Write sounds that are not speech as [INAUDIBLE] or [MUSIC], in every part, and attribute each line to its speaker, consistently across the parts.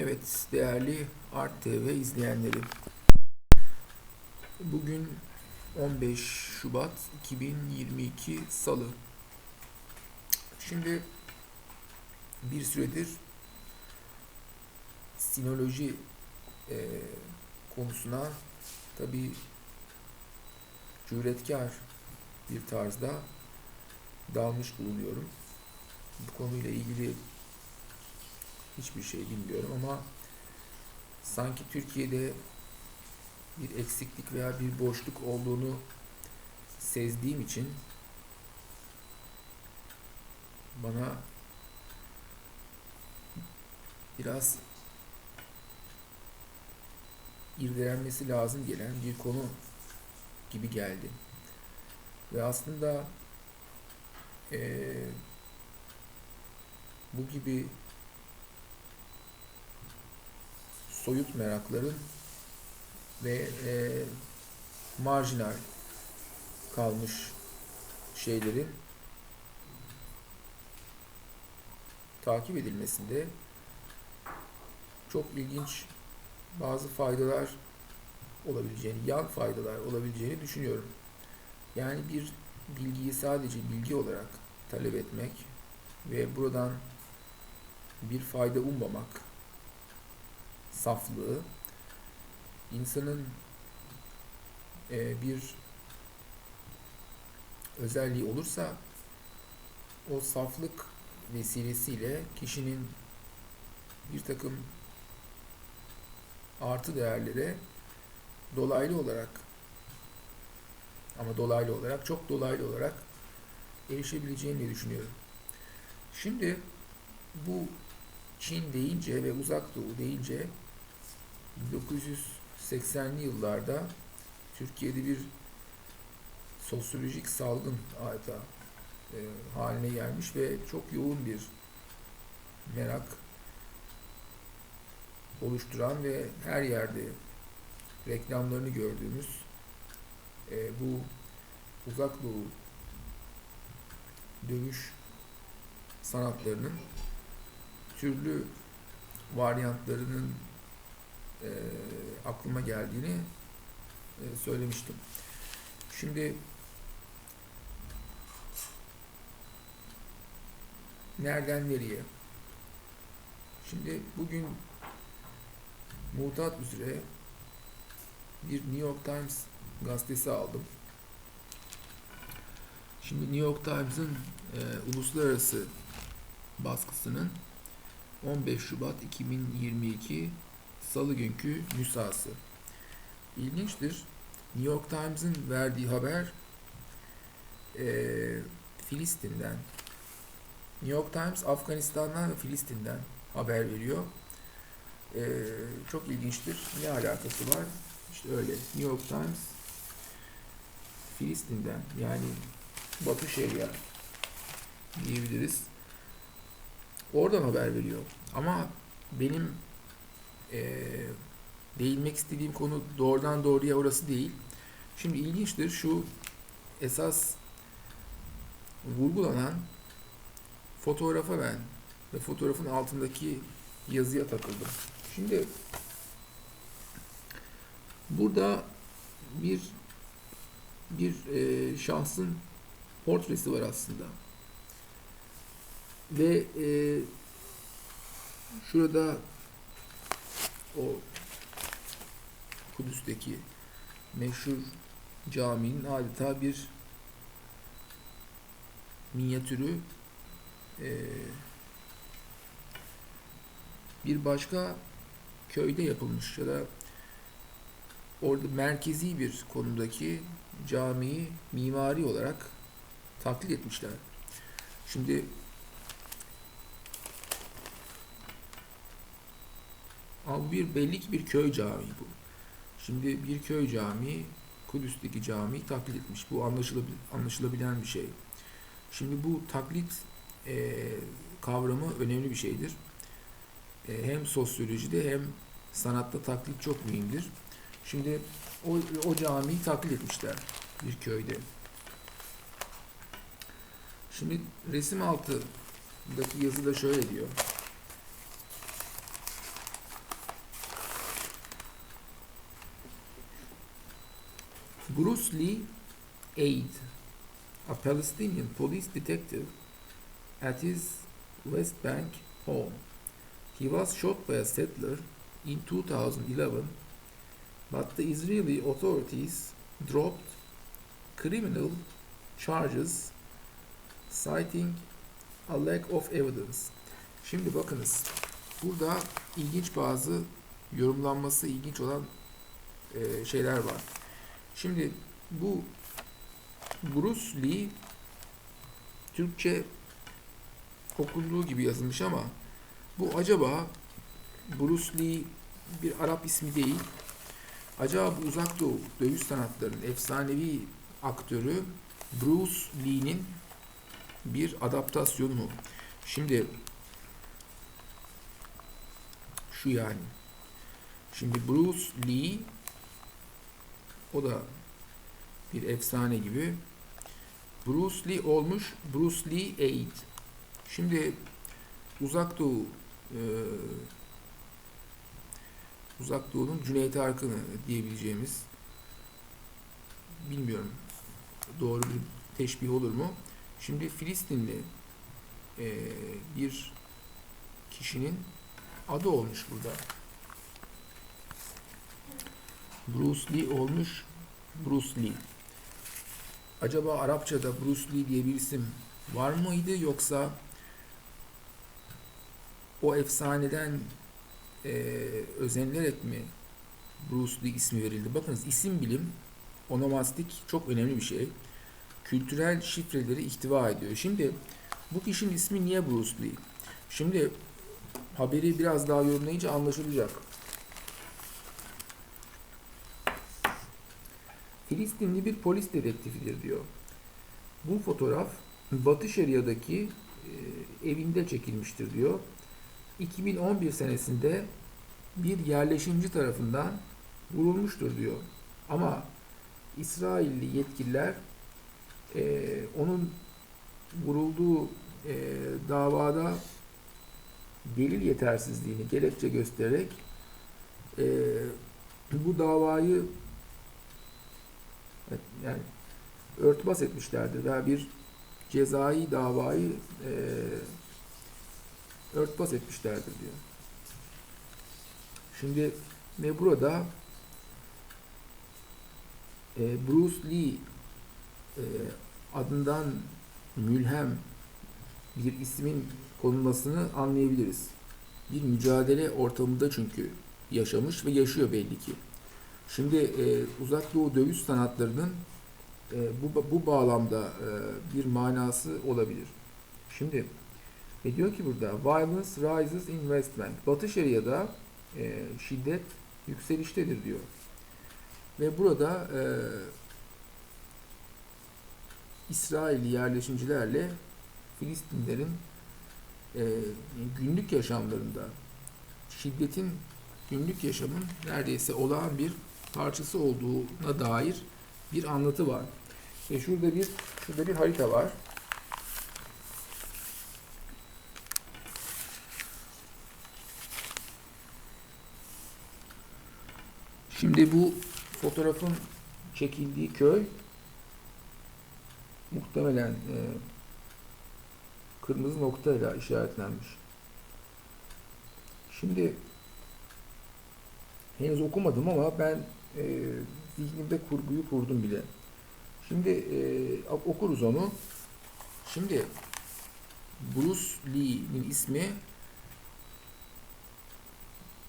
Speaker 1: Evet değerli Art TV izleyenleri. Bugün 15 Şubat 2022 Salı. Şimdi bir süredir sinoloji e, konusuna tabi cüretkar bir tarzda dalmış bulunuyorum. Bu konuyla ilgili hiçbir şey bilmiyorum ama sanki Türkiye'de bir eksiklik veya bir boşluk olduğunu sezdiğim için bana biraz irdelenmesi lazım gelen bir konu gibi geldi. Ve aslında eee, bu gibi soyut merakların ve eee, marjinal kalmış şeylerin takip edilmesinde çok ilginç bazı faydalar olabileceğini, yan faydalar olabileceğini düşünüyorum. Yani bir bilgiyi sadece bilgi olarak talep etmek ve buradan bir fayda ummamak saflığı insanın e, bir özelliği olursa o saflık vesilesiyle kişinin bir takım artı değerlere dolaylı olarak ama dolaylı olarak çok dolaylı olarak erişebileceğini düşünüyorum. Şimdi bu Çin deyince ve Uzak Doğu deyince 1980'li yıllarda Türkiye'de bir sosyolojik salgın adeta e, haline gelmiş ve çok yoğun bir merak oluşturan ve her yerde reklamlarını gördüğümüz e, bu uzak doğu dövüş sanatlarının türlü varyantlarının e, aklıma geldiğini e, söylemiştim. Şimdi nereden nereye? Şimdi bugün mutat üzere bir New York Times gazetesi aldım. Şimdi New York Times'ın e, uluslararası baskısının 15 Şubat 2022 Salı günkü nüshası. İlginçtir. New York Times'ın verdiği haber e, Filistin'den. New York Times Afganistan'dan ve Filistin'den haber veriyor. E, çok ilginçtir. Ne alakası var? İşte öyle. New York Times Filistin'den yani Batı Şeria diyebiliriz. Oradan haber veriyor. Ama benim eee değinmek istediğim konu doğrudan doğruya orası değil. Şimdi ilginçtir şu esas vurgulanan fotoğrafa ben ve fotoğrafın altındaki yazıya takıldım. Şimdi burada bir bir e, şahsın portresi var aslında. Ve e, şurada o Kudüs'teki meşhur caminin adeta bir minyatürü e, bir başka köyde yapılmış ya da orada merkezi bir konumdaki camiyi mimari olarak taklit etmişler. Şimdi Ama bir belli ki bir köy camii bu. Şimdi bir köy camii Kudüs'teki camiyi taklit etmiş. Bu anlaşılabil, anlaşılabilen bir şey. Şimdi bu taklit e, kavramı önemli bir şeydir. E, hem sosyolojide hem sanatta taklit çok mühimdir. Şimdi o, o camiyi taklit etmişler bir köyde. Şimdi resim altındaki yazıda şöyle diyor. Bruce Lee aide, a Palestinian police detective at his West Bank home. He was shot by a settler in 2011, but the Israeli authorities dropped criminal charges citing a lack of evidence. Şimdi bakınız. Burada ilginç bazı yorumlanması ilginç olan şeyler var. Şimdi bu Bruce Lee Türkçe okunduğu gibi yazılmış ama bu acaba Bruce Lee bir Arap ismi değil. Acaba bu uzak doğu dövüş sanatlarının efsanevi aktörü Bruce Lee'nin bir adaptasyonu mu? Şimdi şu yani. Şimdi Bruce Lee o da bir efsane gibi. Bruce Lee olmuş Bruce Lee Aid. Şimdi Uzak Doğu e, Uzak Doğu'nun Cüneyt Arkın'ı diyebileceğimiz bilmiyorum doğru bir teşbih olur mu? Şimdi Filistinli e, bir kişinin adı olmuş burada. Bruce Lee olmuş Bruce Lee. Acaba Arapçada Bruce Lee diye bir isim var mıydı yoksa o efsaneden e, özenilerek mi Bruce Lee ismi verildi? Bakınız isim bilim onomastik çok önemli bir şey. Kültürel şifreleri ihtiva ediyor. Şimdi bu kişinin ismi niye Bruce Lee? Şimdi haberi biraz daha yorumlayınca anlaşılacak. Filistinli bir polis dedektifidir diyor. Bu fotoğraf Batı Şeria'daki e, evinde çekilmiştir diyor. 2011 senesinde bir yerleşimci tarafından vurulmuştur diyor. Ama İsrailli yetkililer e, onun vurulduğu e, davada delil yetersizliğini gerekçe göstererek e, bu davayı yani örtbas etmişlerdir veya bir cezai davayı e, örtbas etmişlerdir diyor. Şimdi ve burada e, Bruce Lee e, adından mülhem bir ismin konulmasını anlayabiliriz. Bir mücadele ortamında çünkü yaşamış ve yaşıyor belli ki. Şimdi e, uzak doğu dövüş sanatlarının e, bu, bu bağlamda e, bir manası olabilir. Şimdi e, diyor ki burada violence rises in West Bank. Batı Şeria'da e, şiddet yükseliştedir diyor. Ve burada e, İsrailli yerleşimcilerle Filistinlerin e, günlük yaşamlarında şiddetin günlük yaşamın neredeyse olağan bir parçası olduğuna dair bir anlatı var. Ve şurada bir şurada bir harita var. Şimdi bu fotoğrafın çekildiği köy muhtemelen e, kırmızı noktayla işaretlenmiş. Şimdi henüz okumadım ama ben e, zihnimde kurguyu kurdum bile. Şimdi e, okuruz onu. Şimdi Bruce Lee'nin ismi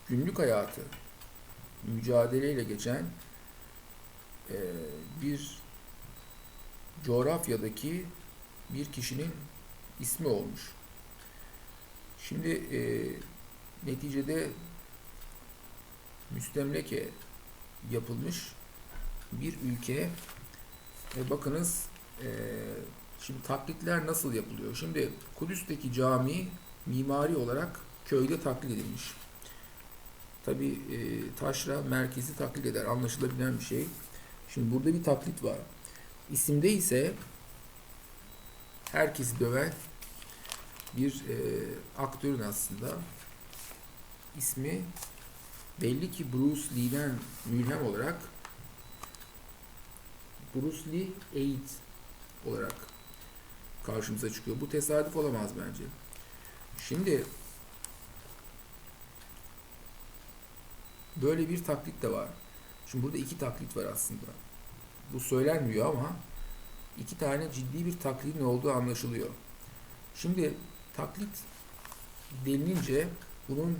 Speaker 1: günlük hayatı mücadeleyle geçen e, bir coğrafyadaki bir kişinin ismi olmuş. Şimdi e, neticede müstemleke yapılmış bir ülke ve bakınız e, şimdi taklitler nasıl yapılıyor? Şimdi Kudüs'teki cami mimari olarak köyde taklit edilmiş. Tabi e, taşra merkezi taklit eder. Anlaşılabilen bir şey. Şimdi burada bir taklit var. İsimde ise herkesi döven bir e, aktörün aslında ismi belli ki Bruce Lee'den mülhem olarak Bruce Lee Eğit olarak karşımıza çıkıyor. Bu tesadüf olamaz bence. Şimdi böyle bir taklit de var. Şimdi burada iki taklit var aslında. Bu söylenmiyor ama iki tane ciddi bir taklidin olduğu anlaşılıyor. Şimdi taklit denilince bunun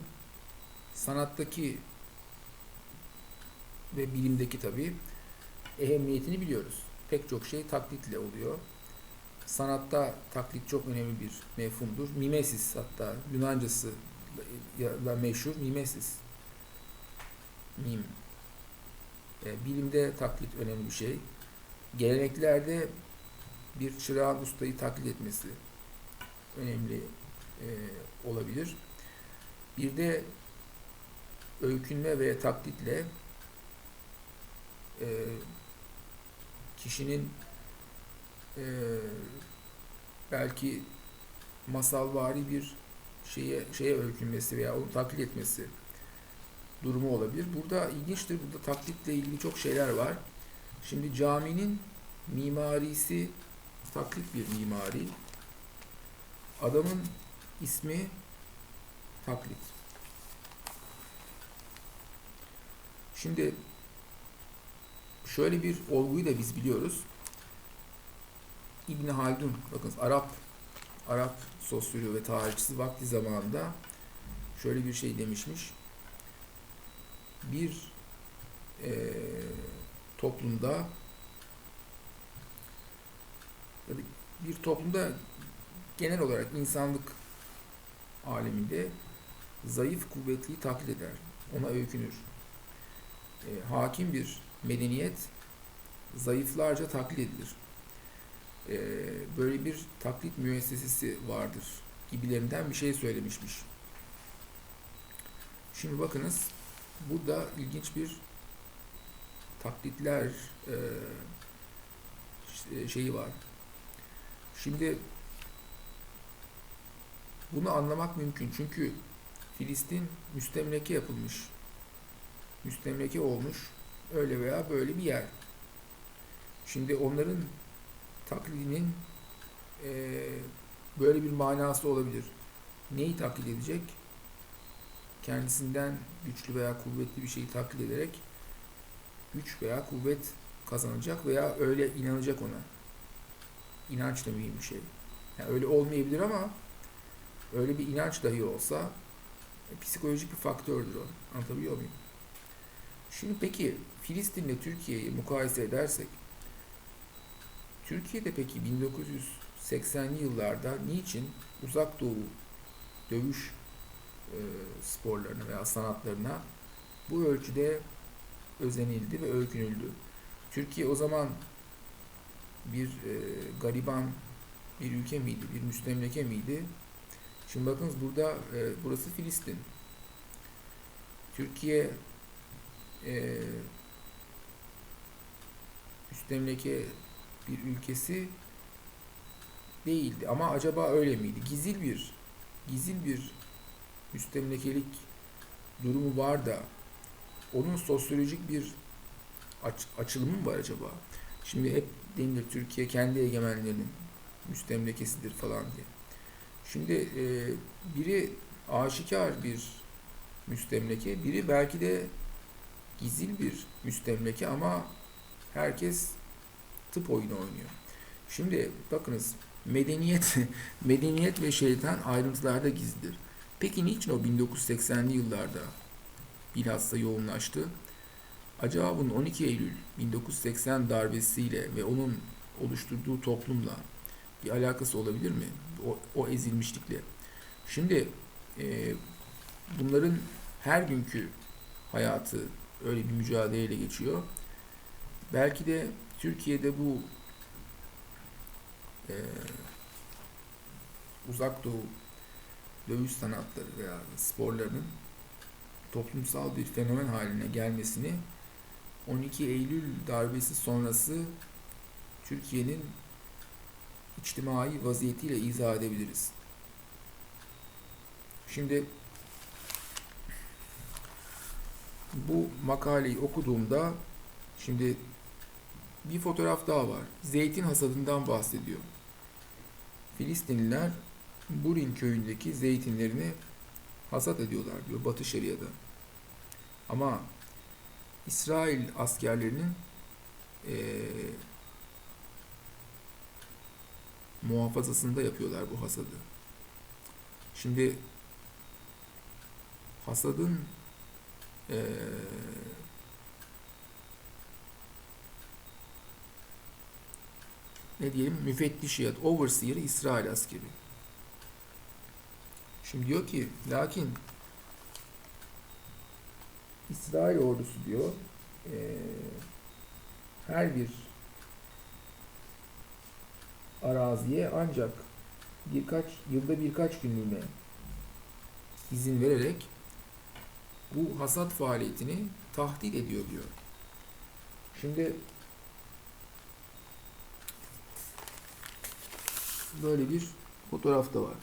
Speaker 1: sanattaki ve bilimdeki tabi ehemmiyetini biliyoruz. Pek çok şey taklitle oluyor. Sanatta taklit çok önemli bir mefhumdur. Mimesis hatta Yunancası da meşhur mimesis. Mim. E, bilimde taklit önemli bir şey. Geleneklerde bir çırağın ustayı taklit etmesi önemli e, olabilir. Bir de öykünme ve taklitle e, kişinin e, belki masalvari bir şeye şeye öykünmesi veya onu taklit etmesi durumu olabilir. Burada ilginçtir. Burada taklitle ilgili çok şeyler var. Şimdi caminin mimarisi taklit bir mimari. Adamın ismi taklit. Şimdi şöyle bir olguyu da biz biliyoruz. İbn Haldun, bakın Arap Arap sosyoloğu ve tarihçisi vakti zamanında şöyle bir şey demişmiş. Bir e, toplumda bir toplumda genel olarak insanlık aleminde zayıf kuvvetliyi taklit eder. Ona öykünür. E, hakim bir medeniyet zayıflarca taklit edilir. E, böyle bir taklit müessesesi vardır gibilerinden bir şey söylemişmiş. Şimdi bakınız burada ilginç bir taklitler e, şeyi var. Şimdi bunu anlamak mümkün. Çünkü Filistin müstemleke yapılmış. Müstemleke olmuş. Öyle veya böyle bir yer. Şimdi onların taklidinin e, böyle bir manası olabilir. Neyi taklit edecek? Kendisinden güçlü veya kuvvetli bir şeyi taklit ederek güç veya kuvvet kazanacak veya öyle inanacak ona. İnanç da mühim bir şey. Yani öyle olmayabilir ama öyle bir inanç dahi olsa e, psikolojik bir faktördür o. Anlatabiliyor muyum? Şimdi peki Filistin'le Türkiye'yi mukayese edersek Türkiye'de peki 1980'li yıllarda niçin uzak doğu dövüş e, sporlarına veya sanatlarına bu ölçüde özenildi ve öykünüldü? Türkiye o zaman bir e, gariban bir ülke miydi, bir müstemleke miydi? Şimdi bakınız burada e, burası Filistin. Türkiye e, müstemleke bir ülkesi değildi. Ama acaba öyle miydi? Gizil bir gizil bir müstemlekelik durumu var da onun sosyolojik bir aç, açılımı mı var acaba? Şimdi hep denilir Türkiye kendi egemenlerinin müstemlekesidir falan diye. Şimdi e, biri aşikar bir müstemleke, biri belki de gizil bir müstemleke ama herkes tıp oyunu oynuyor. Şimdi bakınız medeniyet [LAUGHS] medeniyet ve şeytan ayrıntılarda gizlidir. Peki niçin o 1980'li yıllarda bilhassa yoğunlaştı? Acaba bunun 12 Eylül 1980 darbesiyle ve onun oluşturduğu toplumla bir alakası olabilir mi? O, o ezilmişlikle. Şimdi e, bunların her günkü hayatı öyle bir mücadeleyle geçiyor. Belki de Türkiye'de bu e, uzak doğu dövüş sanatları veya sporlarının toplumsal bir fenomen haline gelmesini 12 Eylül darbesi sonrası Türkiye'nin içtimai vaziyetiyle izah edebiliriz. Şimdi bu makaleyi okuduğumda şimdi bir fotoğraf daha var. Zeytin hasadından bahsediyor. Filistinliler Burin köyündeki zeytinlerini hasat ediyorlar diyor Batı Şeria'da. Ama İsrail askerlerinin eee, muhafazasında yapıyorlar bu hasadı. Şimdi hasadın eee, ne diyelim müfettişiyat, overseer İsrail askeri. Şimdi diyor ki lakin İsrail ordusu diyor eee, her bir araziye ancak birkaç yılda birkaç günlüğüne izin vererek bu hasat faaliyetini tahdit ediyor diyor. Şimdi böyle bir fotoğraf da var.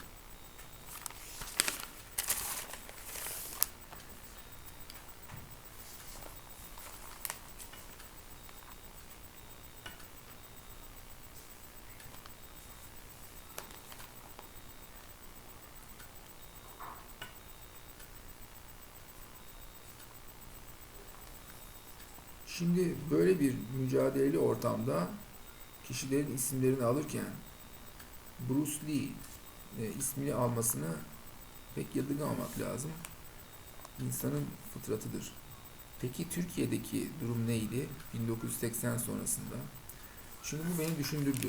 Speaker 1: Şimdi böyle bir mücadeleli ortamda kişilerin isimlerini alırken Bruce Lee e, ismini almasını pek yadırgamamak lazım. İnsanın fıtratıdır. Peki Türkiye'deki durum neydi 1980 sonrasında? Şimdi bu beni düşündürdü.